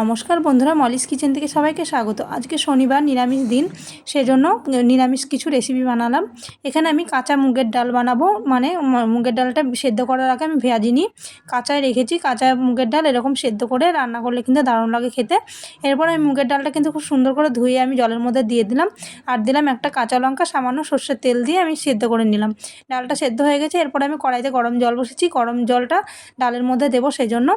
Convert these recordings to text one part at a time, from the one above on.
নমস্কার বন্ধুরা, Molly's kitchen থেকে সবাইকে স্বাগত। আজকে শনিবার, নিরামিষ দিন, সেজন্য নিরামিষ কিছু রেসিপি বানালাম। এখানে আমি কাঁচা মুগের ডাল বানাবো মানে মুগের ডালটা সেদ্ধ করার আগে আমি ভেজিনি কাঁচায় রেখেছি কাঁচা মুগের ডাল এরকম সেদ্ধ করে রান্না করলে কিন্তু দারুণ লাগে খেতে। এরপর আমি মুগের ডালটা কিন্তু খুব সুন্দর করে ধুয়ে আমি জলের মধ্যে দিয়ে দিলাম। আর দিলাম একটা কাঁচা লঙ্কা, সামান্য সর্ষের তেল দিয়ে আমি সেদ্ধ করে নিলাম। ডালটা সেদ্ধ হয়ে গেছে, এরপর আমি কড়াইতে গরম জল বসেছি। গরম জলটা ডালের মধ্যে দেবো সেই জন্য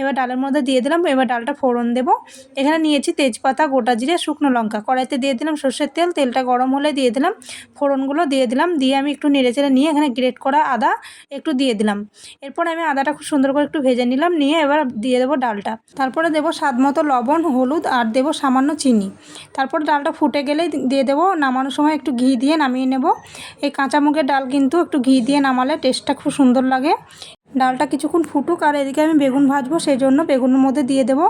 এবার ডালের মধ্যে দিয়ে দিলাম, এবার ডালটা ফোড়ন দেবো। এখানে নিয়েছি তেজপাতা, গোটা জিরে, শুকনো লঙ্কা। কড়াইতে দিয়ে দিলাম সর্ষের তেল, তেলটা গরম হলে দিয়ে দিলাম। ফোড়নগুলো দিয়ে দিলাম, দিয়ে আমি একটু নেড়ে চেড়ে নিয়ে এখানে গ্রেট করা আদা একটু দিয়ে দিলাম। এরপর আমি আদাটা খুব সুন্দর করে একটু ভেজে নিলাম, নিয়ে এবার দিয়ে দেবো ডালটা। তারপরে দেবো স্বাদ মতো লবণ, হলুদ, আর দেবো সামান্য চিনি। তারপর ডালটা ফুটে গেলেই দিয়ে দেবো, নামানোর সময় একটু ঘি দিয়ে নামিয়ে নেব। এই কাঁচা মুগের ডাল কিন্তু একটু ঘি দিয়ে নামালে টেস্টটা খুব সুন্দর লাগে। ডালটা কিছুক্ষণ ফুটুক আর এদিকে আমি বেগুন ভাজবো, সেই জন্য বেগুনের মধ্যে দিয়ে দেবো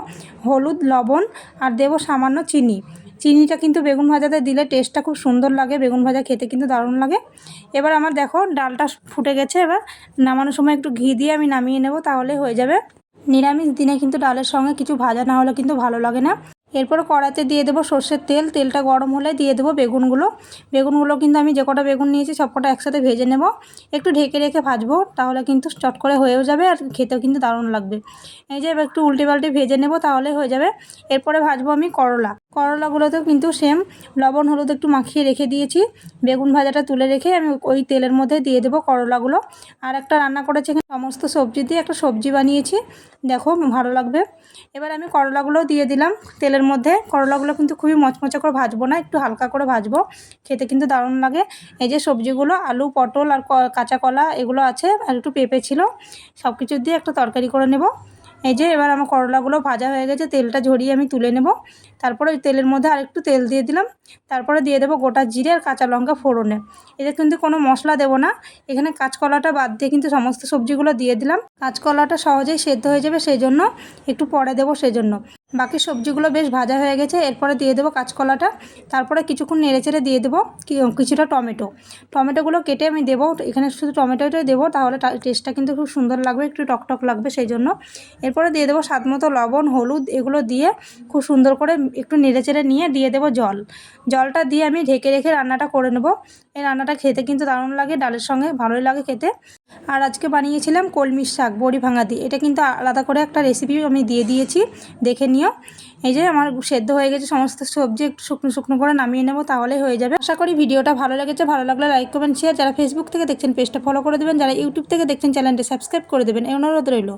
হলুদ, লবণ আর দেবো সামান্য চিনি। চিনিটা কিন্তু বেগুন ভাজাতে দিলে টেস্টটা খুব সুন্দর লাগে, বেগুন ভাজা খেতে কিন্তু দারুণ লাগে। এবার আমার দেখো ডালটা ফুটে গেছে, এবার নামানোর সময় একটু ঘি দিয়ে আমি নামিয়ে নেব, তাহলে হয়ে যাবে। নিরামিষ দিনে কিন্তু ডালের সঙ্গে কিছু ভাজা না হলে কিন্তু ভালো লাগে না। এরপর কড়াতে দিয়ে দেবো সর্ষের তেল, তেলটা গরম হলে দিয়ে দেবো বেগুনগুলো। বেগুনগুলো কিন্তু আমি যে কটা বেগুন নিয়েছি সব কটা একসাথে ভেজে নেব। একটু ঢেকে রেখে ভাজবো, তাহলে কিন্তু চট করে হয়েও যাবে আর খেতেও কিন্তু দারুণ লাগবে। এই যে একটু উল্টে পাল্টে ভেজে নেব, তাহলে হয়ে যাবে। এরপরে ভাজবো আমি করলা। করলাগুলোতেও কিন্তু সেম লবণ, হলুদ একটু মাখিয়ে রেখে দিয়েছি। বেগুন ভাজাটা তুলে রেখে আমি ওই তেলের মধ্যে দিয়ে দেবো করলাগুলো। আর একটা রান্না করেছি সমস্ত সবজি দিয়ে একটা সবজি বানিয়েছি। দেখো, ভালো লাগবে। এবার আমি করলাগুলো দিয়ে দিলাম তেলের মধ্যে। করলাগুলো কিন্তু খুবই মচমচে করে ভাজবো না, একটু হালকা করে ভাজবো। খেতে কিন্তু দারুণ লাগে। এই যে সবজিগুলো, আলু, পটল আর কাঁচা কলা, এগুলো আছে, আর একটু পেঁপে ছিল সব কিছু দিয়ে একটা তরকারি করে নেব। এই যে এবার আমার করলাগুলো ভাজা হয়ে গেছে, তেলটা ঝরিয়ে আমি তুলে নেব। তারপরে ওই তেলের মধ্যে আরেকটু তেল দিয়ে দিলাম। তারপরে দিয়ে দেবো গোটা জিরে আর কাঁচা লঙ্কা ফোড়নে। এতে কিন্তু কোনো মশলা দেবো না। এখানে কাঁচকলাটা বাদ দিয়ে কিন্তু সমস্ত সবজিগুলো দিয়ে দিলাম। কাঁচকলাটা সহজেই সেদ্ধ হয়ে যাবে সেই জন্য একটু পরে দেবো সেই জন্য বাকি সবজিগুলো বেশ ভাজা হয়ে গেছে, এরপরে দিয়ে দেবো কাঁচকলাটা, তারপরে কিছুক্ষণ নেড়ে চেড়ে দিয়ে দেবো কিছুটা টমেটো। টমেটোগুলো কেটে আমি দেবো, এখানে শুধু টমেটোটাই দেবো, তাহলে টেস্টটা কিন্তু খুব সুন্দর লাগবে, একটু টকটক লাগবে সেই জন্য। এরপরে দিয়ে দেবো স্বাদ মতো লবণ, হলুদ, এগুলো দিয়ে খুব সুন্দর করে একটু নেড়ে চেড়ে নিয়ে দিয়ে দেবো জল। জলটা দিয়ে আমি ঢেকে রেখে রান্নাটা করে নেব। এই রান্নাটা খেতে কিন্তু দারুণ লাগে, ডালের সঙ্গে ভালোই লাগে খেতে। আর আজকে বানিয়েছিলাম কলমির শাক, বড়ি ভাঙা দিয়ে। এটা কিন্তু আলাদা করে একটা রেসিপি আমি দিয়ে দিয়েছি, দেখে নিও। এই যে আমার সেদ্ধ হয়ে গেছে সমস্ত সবজি, একটু শুকনো শুকনো করে নামিয়ে নেব, তাহলেই হয়ে যাবে। আশা করি ভিডিওটা ভালো লেগেছে, ভালো লাগলে লাইক কমেন্ট শেয়ার যারা ফেসবুক থেকে দেখছেন পেজটা ফলো করে দেবেন। যারা ইউটিউব থেকে দেখছেন চ্যানেলটি সাবস্ক্রাইব করে দেবেন। এই অনুরোধ রইল।